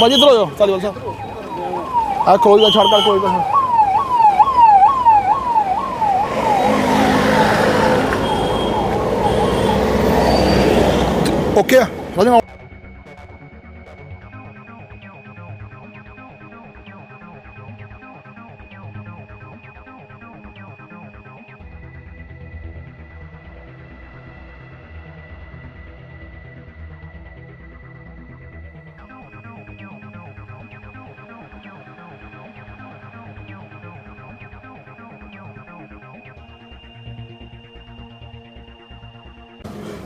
ਬਾਜੀ ਇਧਰ ਹੋ ਜਾਓ। ਸਾਹਿਬ ਆ ਕੋਈ ਗੱਲ ਛੱਡ ਕਰ ਕੋਈ ਗੱਲ ਓਕੇ ਆ।